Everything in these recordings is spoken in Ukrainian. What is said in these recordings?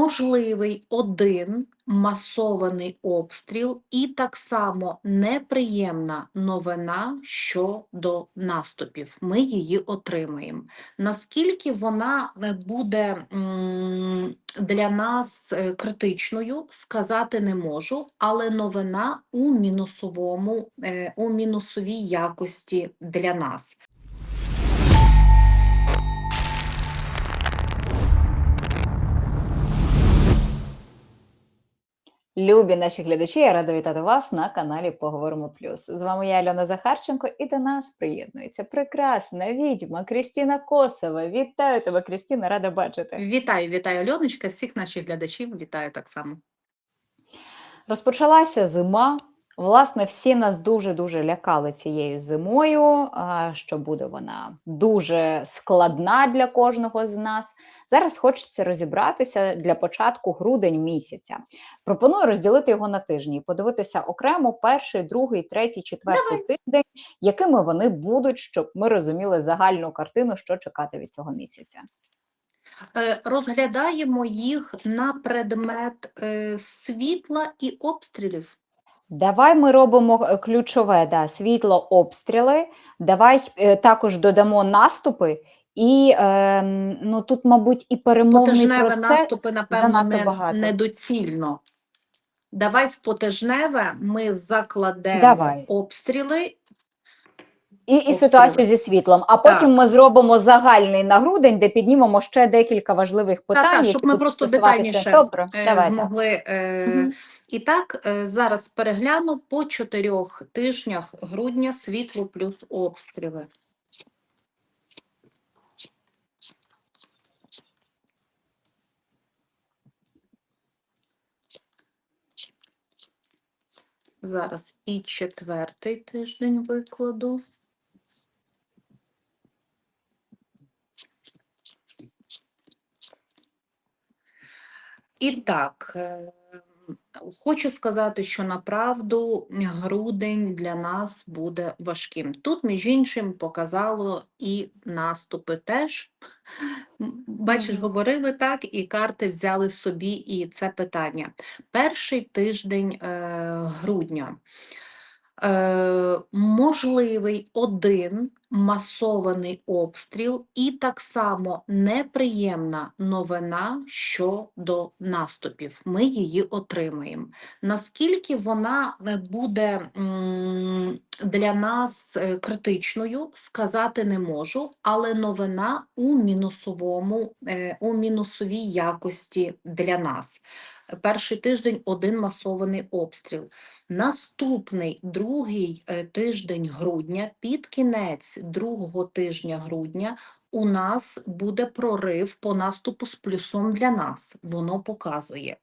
можливий один масований обстріл і так само неприємна новина щодо наступів. Ми її отримаємо. Наскільки вона е, буде для нас е, критичною, сказати не можу, але новина у мінусовому, е, у мінусовій якості для нас. Любі наші глядачі, я рада вітати вас на каналі Поговоримо Плюс. З вами я Альона Захарченко, і до нас приєднується прекрасна відьма Крістіна Косова. Вітаю тебе, Крістіна, рада бачити. Вітаю, вітаю, Альоночка, всіх наших глядачів вітаю так само. Розпочалася зима. Власне, всі нас дуже-дуже лякали цією зимою, що буде вона дуже складна для кожного з нас. Зараз хочеться розібратися для початку грудень місяця. Пропоную розділити його на тижні, і подивитися окремо перший, другий, третій, четвертий тиждень, якими вони будуть, щоб ми розуміли загальну картину, що чекати від цього місяця. Е, Розглядаємо їх на предмет е, світла і обстрілів. Давай ми робимо е, ключове да, світло, обстріли. Давай е, також додамо наступи, і е, ну тут, мабуть, і перемовний процес. наступи, напевно, не, багато. недоцільно. Давай в потижневе ми закладемо Давай. обстріли. І, і ситуацію зі світлом. А потім Так. ми зробимо загальний на грудень, де піднімемо ще декілька важливих питань. так, які щоб ми просто детальніше, Добре, е, давай. так. змогли. е, Мгм. І так, е, зараз перегляну по чотирьох тижнях грудня світло плюс обстріли. Зараз і четвертий тиждень викладу. І так, е, хочу сказати, що направду грудень для нас буде важким. Тут, між іншим, показало і наступи теж. Бачиш, говорили так, і карти взяли собі і це питання. Перший тиждень е, грудня. Е, можливий один масований обстріл і так само неприємна новина щодо наступів. Ми її отримаємо. Наскільки вона е, буде для нас е, критичною, сказати не можу, але новина у мінусовому, у мінусовій якості для нас. Перший тиждень один масований обстріл. Наступний другий е, тиждень грудня, під кінець другого тижня грудня, у нас буде прорив по наступу з плюсом для нас. Воно показує.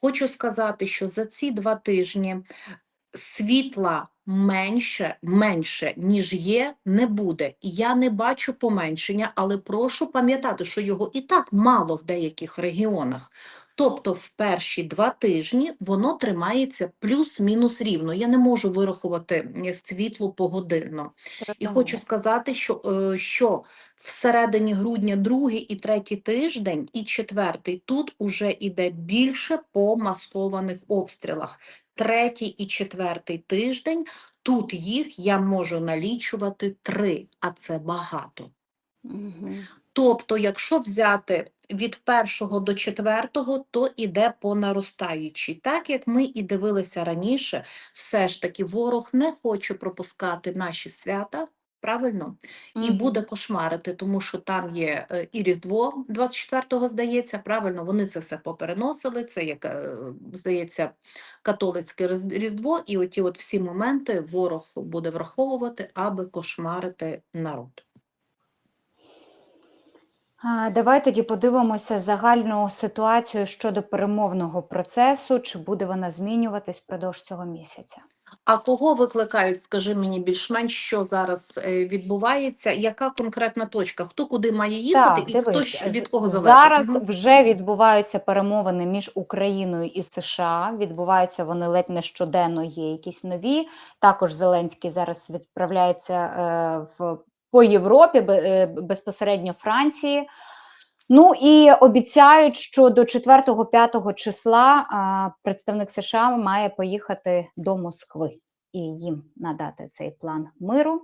Хочу сказати, що за ці два тижні світла менше, менше, ніж є, не буде. І Я не бачу поменшення, але прошу пам'ятати, що його і так мало в деяких регіонах. Тобто в перші два тижні воно тримається плюс-мінус рівно. Я не можу вирахувати світло погодинно. І хочу сказати, що, е, що всередині грудня другий і третій тиждень, і четвертий тут уже йде більше по масованих обстрілах. Третій і четвертий тиждень тут їх я можу налічувати три, а це багато. Угу. Тобто, якщо взяти від першого до четвертого, то іде по наростаючій. Так як ми і дивилися раніше, все ж таки ворог не хоче пропускати наші свята. Правильно, і буде кошмарити, тому що там є е, і Різдво 24-го, здається, правильно, вони це все попереносили. Це як е, здається католицьке Різдво, і оті от всі моменти ворог буде враховувати, аби кошмарити народ. Давай тоді подивимося загальну ситуацію щодо перемовного процесу, чи буде вона змінюватись впродовж цього місяця. А кого викликають, скажи мені більш-менш, що зараз е, відбувається? Яка конкретна точка? Хто куди має їхати, і хто від кого залежить? зараз вже відбуваються перемовини між Україною і США. Відбуваються вони ледь не щоденно. Є якісь нові. Також Зеленський зараз відправляється е, в по Європі, е, безпосередньо Франції. Ну і обіцяють, що до 4-5 числа представник США має поїхати до Москви і їм надати цей план миру.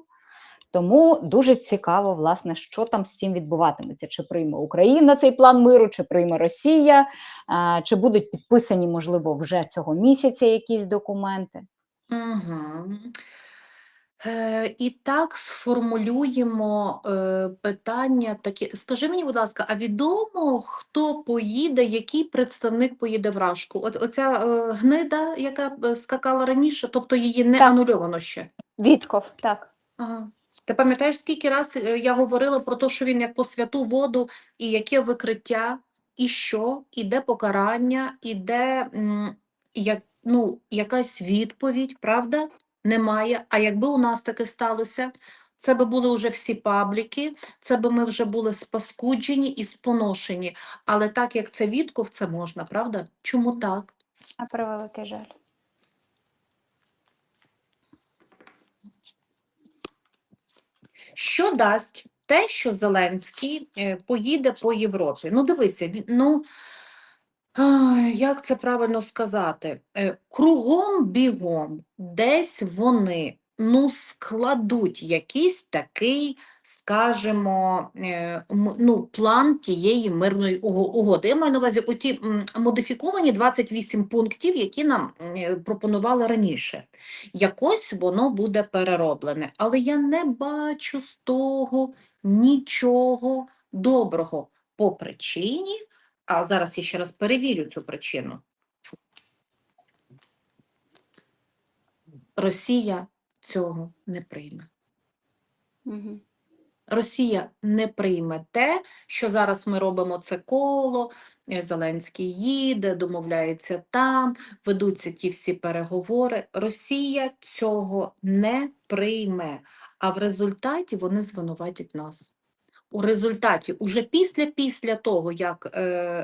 Тому дуже цікаво, власне, що там з цим відбуватиметься. Чи прийме Україна цей план миру, чи прийме Росія, чи будуть підписані, можливо, вже цього місяця якісь документи. Угу. Е, і так сформулюємо е, питання такі. Скажи мені, будь ласка, а відомо, хто поїде, який представник поїде в Рашку? От оця е, гнида, яка скакала раніше, тобто її не Так. анульовано ще. Вітков, так. Ага. Ти пам'ятаєш, скільки раз я говорила про те, що він як по святу воду, і яке викриття, і що, і де покарання, і де м, як, ну, якась відповідь, правда? Немає. А якби у нас таке сталося, це би були вже всі пабліки, це би ми вже були спаскуджені і споношені. Але так як це Вітков, це можна, правда? Чому так? На превеликий жаль. Що дасть те, що Зеленський е, поїде по Європі? Ну, дивися, ну, як це правильно сказати? Е, Кругом бігом десь вони ну, складуть якийсь такий, скажімо, е, ну, план тієї мирної угоди. Я маю на увазі оті модифіковані 28 пунктів, які нам е, пропонували раніше якось воно буде перероблене. Але я не бачу з того нічого доброго по причині, а зараз я ще раз перевірю цю причину. Росія цього не прийме. Угу. Росія не прийме те, що зараз ми робимо це коло, е, Зеленський їде, домовляється там, ведуться ті всі переговори. Росія цього не прийме, а в результаті вони звинуватять нас. У результаті, уже після після того, як е,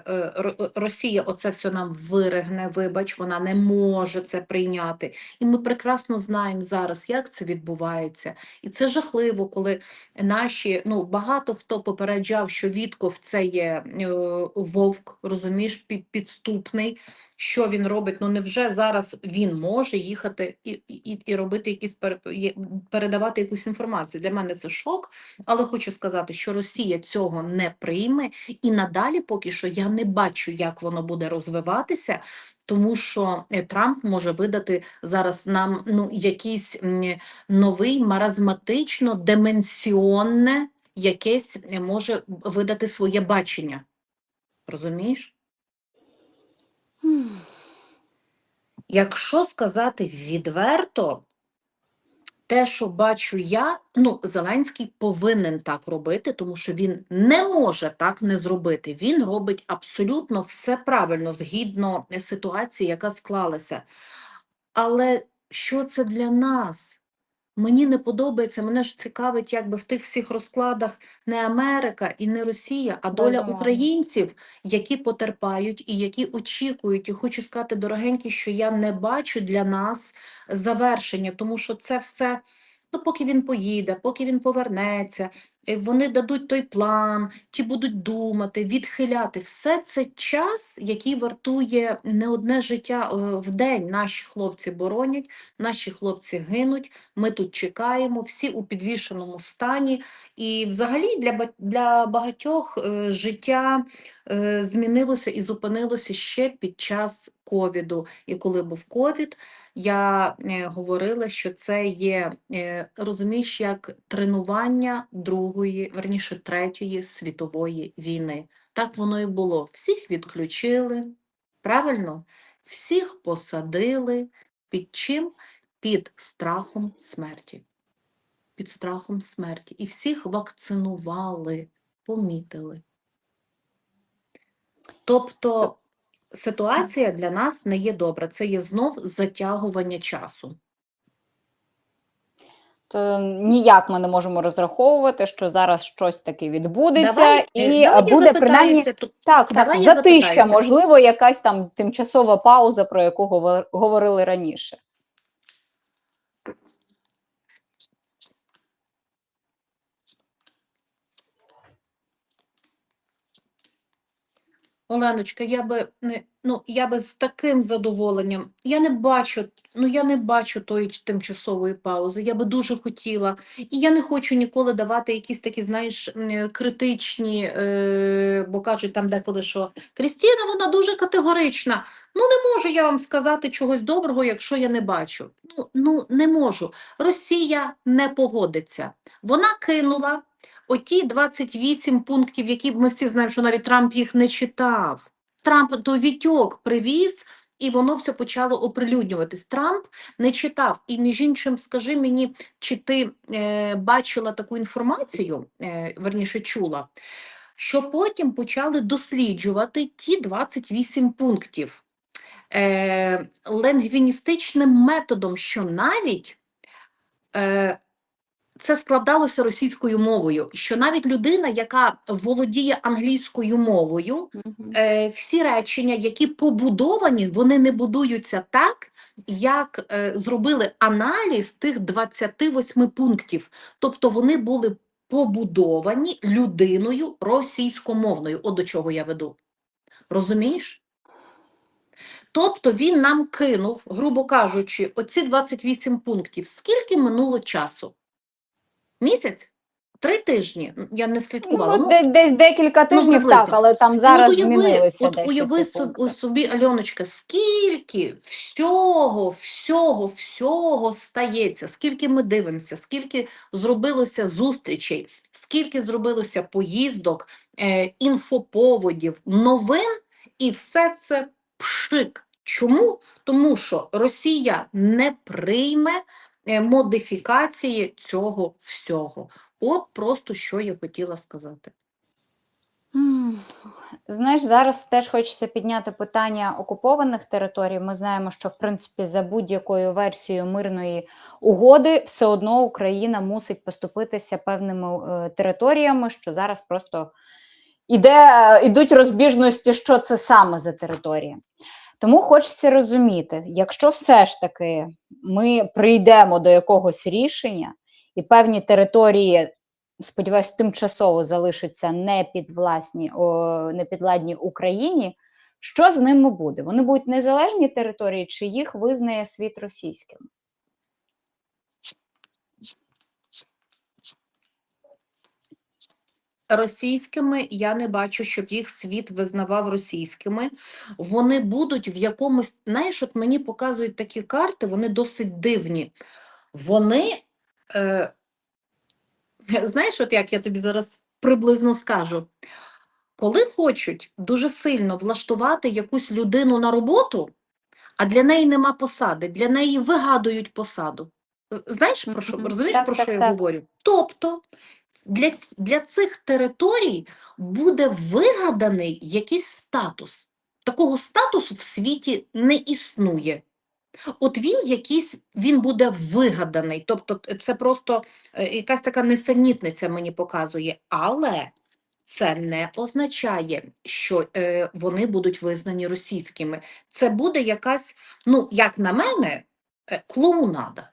е, Росія оце все нам виригне, вибач, вона не може це прийняти. І ми прекрасно знаємо зараз, як це відбувається. І це жахливо, коли наші, ну багато хто попереджав, що Вітков це є е, вовк, розумієш, підступний. Що він робить? Ну невже зараз він може їхати і, і, і робити якісь пере- передавати якусь інформацію? Для мене це шок, але хочу сказати, що Росія цього не прийме, і надалі поки що я не бачу, як воно буде розвиватися. Тому що е, Трамп може видати зараз нам ну якийсь новий маразматично деменсіонне якесь е, може видати своє бачення. Розумієш? Якщо сказати відверто, те, що бачу я, ну, Зеленський повинен так робити, тому що він не може так не зробити. Він робить абсолютно все правильно, згідно ситуації, яка склалася. Але що це для нас? Мені не подобається, мене ж цікавить, якби в тих всіх розкладах не Америка і не Росія, а доля Безумовно. українців, які потерпають і які очікують. І хочу сказати, дорогенькі, що я не бачу для нас завершення, тому що це все, ну, поки він поїде, поки він повернеться, вони дадуть той план, ті будуть думати, відхиляти. Все це час, який вартує не одне життя е, в день. Наші хлопці боронять, наші хлопці гинуть. Ми тут чекаємо, всі у підвішеному стані. І взагалі для, для багатьох е, життя е, змінилося і зупинилося ще під час ковіду. І коли був ковід, я е, говорила, що це є, е, розумієш, як тренування другої, верніше третьої світової війни. Так воно і було. Всіх відключили, правильно? Всіх посадили. Під чим? Під страхом смерті. Під страхом смерті. І всіх вакцинували, помітили. Тобто ситуація для нас не є добра. Це є знов затягування часу. То ніяк ми не можемо розраховувати, що зараз щось таке відбудеться, Давай, е, і давай буде принаймні так, давай так затища, можливо, якась там тимчасова пауза, про яку говорили раніше. Оленочка, я би не ну я би з таким задоволенням. Я не бачу, ну я не бачу тої тимчасової паузи. Я би дуже хотіла. І я не хочу ніколи давати якісь такі, знаєш, е, критичні, е, бо кажуть там деколи, що Крістіна, вона дуже категорична. Ну, не можу я вам сказати чогось доброго, якщо я не бачу. Ну, ну не можу. Росія не погодиться. Вона кинула оті 28 пунктів, які ми всі знаємо, що навіть Трамп їх не читав. Трамп то вітьок привіз, і воно все почало оприлюднюватись. Трамп не читав. І між іншим, скажи мені, чи ти е, бачила таку інформацію, е, верніше чула, що потім почали досліджувати ті 28 пунктів е, лингвіністичним методом, що навіть е, це складалося російською мовою, що навіть людина, яка володіє англійською мовою, е, всі речення, які побудовані, вони не будуються так, як е, зробили аналіз тих 28 пунктів. Тобто вони були побудовані людиною російськомовною. От до чого я веду. Розумієш? Тобто він нам кинув, грубо кажучи, оці 28 пунктів. Скільки минуло часу? Місяць? Три тижні? Я не слідкувала. Ну, Ну, десь декілька тижнів так, але там Ну, зараз уяви, змінилися от дещо уяви ці соб- пункти. собі, Альоночка, скільки всього, всього, всього стається, скільки ми дивимося, скільки зробилося зустрічей, скільки зробилося поїздок, е, інфоповодів, новин, і все це пшик. Чому? Тому що Росія не прийме модифікації цього всього. От просто що я хотіла сказати. Знаєш, зараз теж хочеться підняти питання окупованих територій. Ми знаємо, що в принципі за будь-якою версією мирної угоди все одно Україна мусить поступитися певними е, територіями, що зараз просто іде, е, ідуть розбіжності, що це саме за територія. Тому хочеться розуміти, якщо все ж таки ми прийдемо до якогось рішення, і певні території сподіваюсь, тимчасово залишаться не підвласні, о, не підладні Україні. Що з ними буде? Вони будуть незалежні території, чи їх визнає світ російським? Російськими я не бачу, щоб їх світ визнавав російськими. Вони будуть в якомусь, знаєш, от мені показують такі карти, вони досить дивні. Вони, е, знаєш, от як я тобі зараз приблизно скажу, коли хочуть дуже сильно влаштувати якусь людину на роботу, а для неї нема посади, для неї вигадують посаду. Знаєш, про що, розумієш, Так, про так, що я говорю? Тобто для, для цих територій буде вигаданий якийсь статус. Такого статусу в світі не існує. От він якийсь, він буде вигаданий. Тобто це просто е, якась така несенітниця мені показує. Але це не означає, що е, вони будуть визнані російськими. Це буде якась, ну, як на мене, е, клоунада.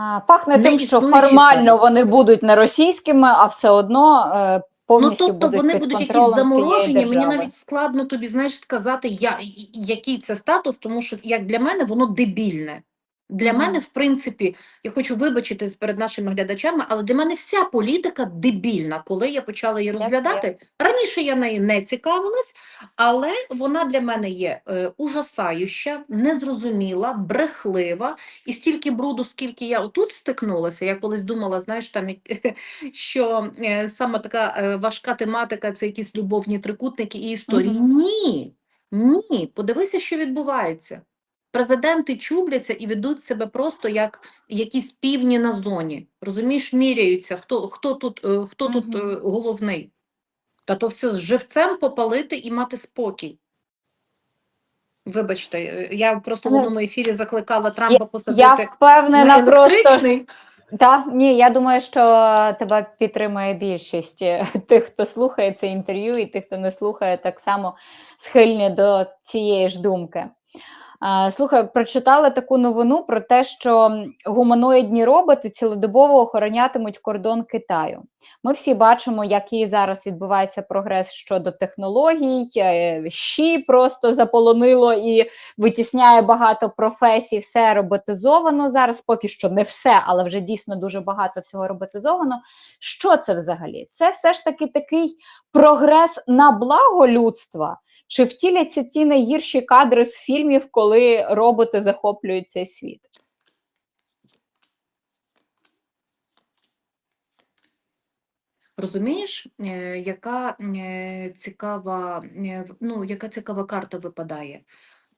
А, пахне тим, що формально вони будуть не російськими, а все одно е, Ну, тобто будуть вони під будуть якісь заморожені. Мені навіть складно тобі, знаєш, сказати, я, який це статус, тому що як для мене воно дебільне. Для мене, в принципі, я хочу вибачитись перед нашими глядачами, але для мене вся політика дебільна, коли я почала її розглядати. Раніше я нею не цікавилась, але вона для мене є е, ужасаюча, незрозуміла, брехлива. І стільки бруду, скільки я отут стикнулася, я колись думала, знаєш, там що е, саме така е, важка тематика це якісь любовні трикутники і історії. Мгм. Ні, ні, подивися, що відбувається. Президенти чубляться і ведуть себе просто як якісь півні на зоні. Розумієш, міряються, хто, хто тут, е, хто тут е, головний. Та то все з живцем попалити і мати спокій. Вибачте, е, я просто в Ну, одному ефірі закликала Трампа Я посадити впевнена на просто. Та, ні, я думаю, що тебе підтримує більшість тих, хто слухає це інтерв'ю, і тих, хто не слухає, так само схильні до цієї ж думки. Слухай, прочитала таку новину про те, що гуманоїдні роботи цілодобово охоронятимуть кордон Китаю. Ми всі бачимо, який зараз відбувається прогрес щодо технологій. е, Щі просто заполонило і витісняє багато професій. Все роботизовано зараз. Поки що не все, але вже дійсно дуже багато всього роботизовано. Що це взагалі? Це все ж таки такий прогрес на благо людства. Чи втіляться ті найгірші кадри з фільмів, коли роботи захоплюють цей світ? Розумієш, е, яка е, цікава, е, ну, яка цікава карта випадає?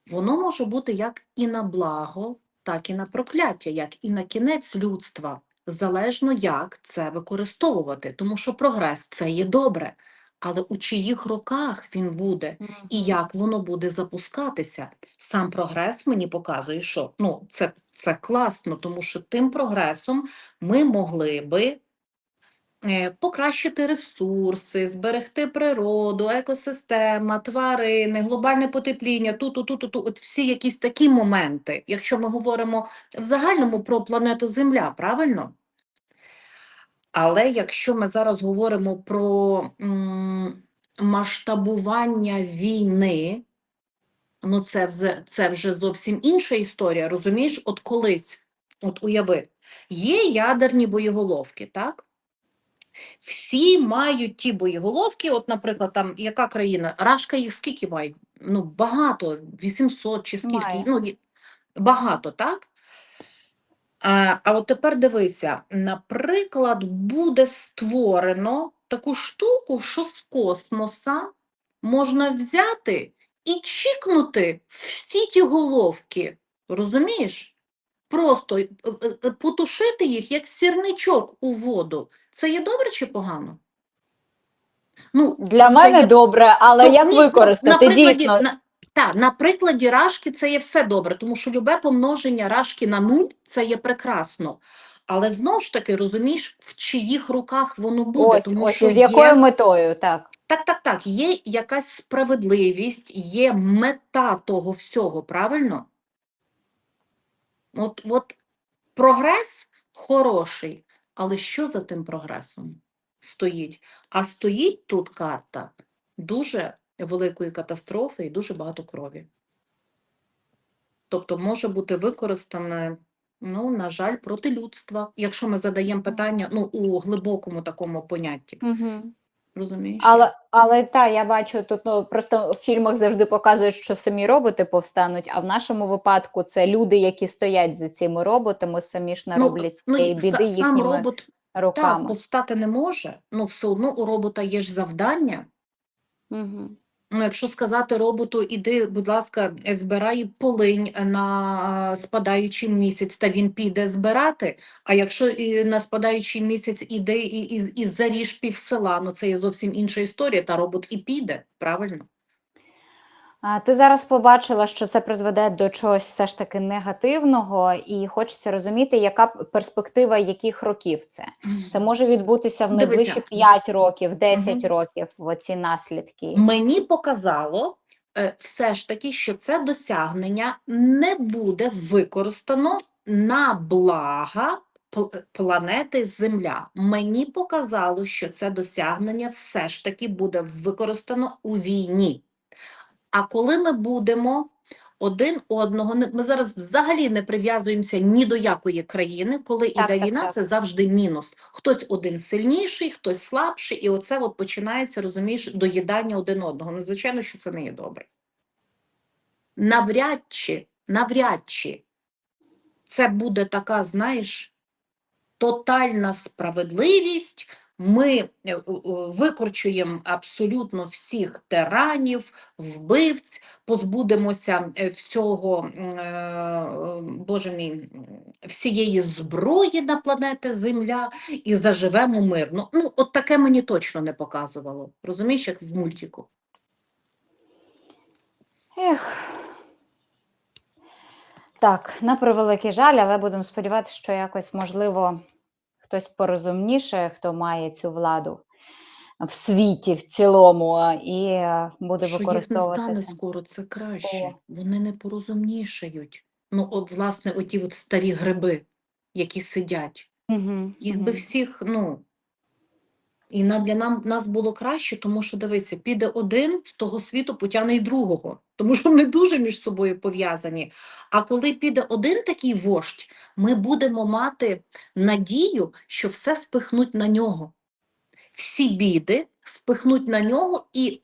Воно може бути як і на благо, так і на прокляття, як і на кінець людства. Залежно як це використовувати, тому що прогрес це є добре, але у чиїх руках він буде і як воно буде запускатися. Сам прогрес мені показує, що ну, це, це класно, тому що тим прогресом ми могли би е, покращити ресурси, зберегти природу, екосистема, тварини, глобальне потепління, ту, ту, ту, ту, ту, от всі якісь такі моменти, якщо ми говоримо в загальному про планету Земля, правильно? Але якщо ми зараз говоримо про м, масштабування війни, ну це, взе- це вже зовсім інша історія, розумієш? От колись, от уяви, є ядерні боєголовки, так? Всі мають ті боєголовки, от, наприклад, там яка країна? Рашка їх скільки має? Ну, багато, 800 чи скільки, Має. ну, багато, так? А, а от тепер дивися, наприклад, буде створено таку штуку, що з космоса можна взяти і чікнути всі ті головки, розумієш? Просто е, е, потушити їх, як сірничок у воду. Це є добре чи погано? Ну, Для мене є добре, але Ну, як ні, ну, використати? Дійсно, на, та, на прикладі рашки це є все добре, тому що любе помноження рашки на нуль це є прекрасно. Але знову ж таки, розумієш, в чиїх руках воно буде, ось, тому ось що з якою є, метою, так. так, так, так, є якась справедливість, є мета того всього, правильно? От, от прогрес хороший, але що за тим прогресом стоїть? А стоїть тут карта дуже великої катастрофи і дуже багато крові. Тобто може бути використане, ну, на жаль, проти людства, якщо ми задаємо питання ну, у глибокому такому понятті. Угу. Розумієш? Але, але та, я бачу тут ну, просто в фільмах завжди показують, що самі роботи повстануть, а в нашому випадку це люди, які стоять за цими роботами, самі ж нароблять ну, цієї са- біди сам їхніми робот так, повстати не може, ну все одно у робота є ж завдання. Угу. Ну, якщо сказати роботу, іди, будь ласка, збирай полинь на спадаючий місяць, та він піде збирати. А якщо і на спадаючий місяць іде і, і, і заріж пів села, ну це є зовсім інша історія, та робот і піде, правильно? Ти зараз побачила, що це призведе до чогось все ж таки негативного, і хочеться розуміти, яка перспектива яких років це. Це може відбутися в найближчі Дивися. 5 років, 10 Мгм. років, оці наслідки. Мені показало е, все ж таки, що це досягнення не буде використано на блага пл- планети Земля. Мені показало, що це досягнення все ж таки буде використано у війні. А коли ми будемо один одного, ми зараз взагалі не прив'язуємося ні до якої країни, коли Так, іде так, війна, так. це завжди мінус. Хтось один сильніший, хтось слабший, і оце от починається, розумієш, доїдання один одного. Ну, звичайно, що це не є добре. Навряд чи, навряд чи це буде така, знаєш, тотальна справедливість. Ми е, е, викорчуємо абсолютно всіх тиранів, вбивць, позбудемося е, всього, Боже мій, всієї зброї на планети Земля і заживемо мирно. Ну, от таке мені точно не показувало. Розумієш, як в мультику. Ех. Так, на превеликий жаль, але будемо сподіватися, що якось можливо хтось порозумніше, хто має цю владу, в світі в цілому, і е, буде Що їх не стане скоро, це краще. О. Вони не порозумнішають. Ну, от, власне, оті от старі гриби, які сидять. Угу, Їх би всіх, ну, і на, для нам, нас було краще, тому що, дивися, піде один з того світу, потягне й другого, тому що вони дуже між собою пов'язані. А коли піде один такий вождь, ми будемо мати надію, що все спихнуть на нього. Всі біди спихнуть на нього і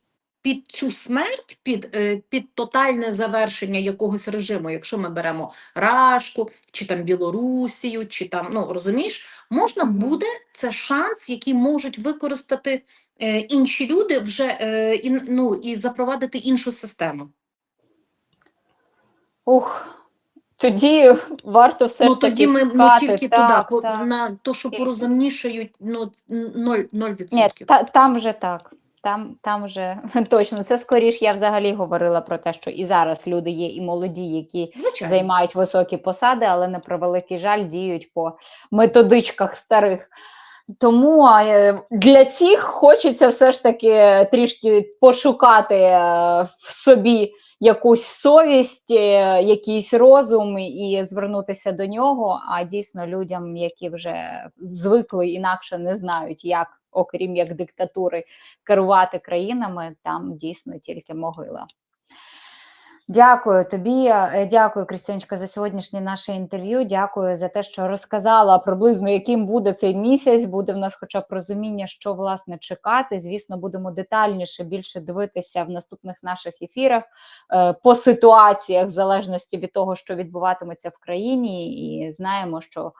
під цю смерть, під, е, під тотальне завершення якогось режиму, якщо ми беремо Рашку, чи там Білорусію, чи там, ну розумієш, можна буде це шанс, який можуть використати е, інші люди вже е, ну, і запровадити іншу систему. Ух, тоді варто все ну ж таки тоді ми ну, тільки так, туди, так. на то, що Тільки. порозумнішають, ну ноль, ноль Ні, відсотків. та, там вже так. Там, там вже точно. Це скоріш я взагалі говорила про те, що і зараз люди є, і молоді, які Звичайно. займають високі посади, але на превеликий жаль діють по методичках старих. Тому е, для цих хочеться все ж таки трішки пошукати е, в собі якусь совість, е, якийсь розум і звернутися до нього. А дійсно людям, які вже звикли інакше не знають, як, окрім як диктатури, керувати країнами, там дійсно тільки могила. Дякую тобі, е, дякую, Крістяночка, за сьогоднішнє наше інтерв'ю. Дякую за те, що розказала приблизно, яким буде цей місяць. Буде в нас, хоча б розуміння, що власне чекати. Звісно, будемо детальніше більше дивитися в наступних наших ефірах е, по ситуаціях, в залежності від того, що відбуватиметься в країні, і знаємо, що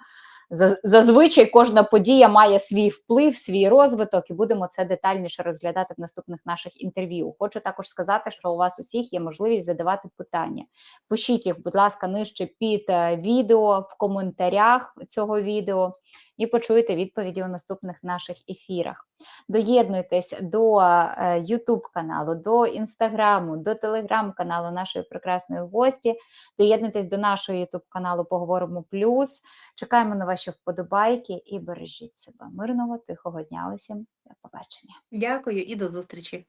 зазвичай кожна подія має свій вплив, свій розвиток, і будемо це детальніше розглядати в наступних наших інтерв'ю. Хочу також сказати, що у вас усіх є можливість задавати питання. Пишіть їх, будь ласка, нижче під е, відео в коментарях цього відео і почуєте відповіді у наступних наших ефірах. Доєднуйтесь до е, YouTube каналу, до інстаграму, до телеграм-каналу нашої прекрасної гості. Доєднуйтесь до нашого YouTube каналу Поговоримо Плюс. Чекаємо на ваші вподобайки і бережіть себе. Мирного, тихого дня усім. До побачення. Дякую і до зустрічі.